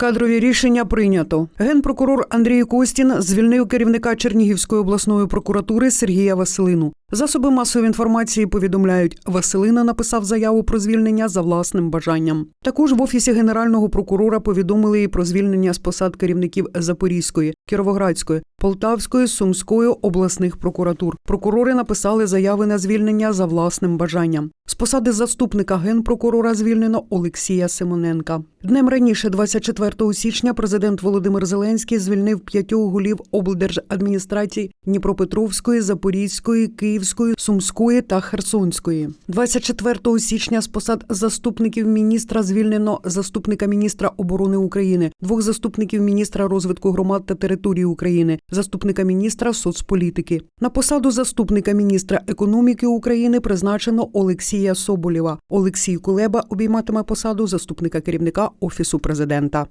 Кадрові рішення прийнято. Генпрокурор Андрій Костін звільнив керівника Чернігівської обласної прокуратури Сергія Василину. Засоби масової інформації повідомляють, Василина написав заяву про звільнення за власним бажанням. Також в офісі генерального прокурора повідомили і про звільнення з посад керівників Запорізької, Кіровоградської, Полтавської, Сумської обласних прокуратур. Прокурори написали заяви на звільнення за власним бажанням. З посади заступника генпрокурора звільнено Олексія Симоненка. Днем раніше, 24 січня, президент Володимир Зеленський звільнив п'ятьох голів облдержадміністрацій Дніпропетровської, Запорізької, Київської, Сумської та Херсонської. 24 січня з посад заступників міністра звільнено заступника міністра оборони України, двох заступників міністра розвитку громад та території України, заступника міністра соцполітики. На посаду заступника міністра економіки України призначено Олексія Соболєва. Олексій Кулеба обійматиме посаду заступника керівника офісу президента.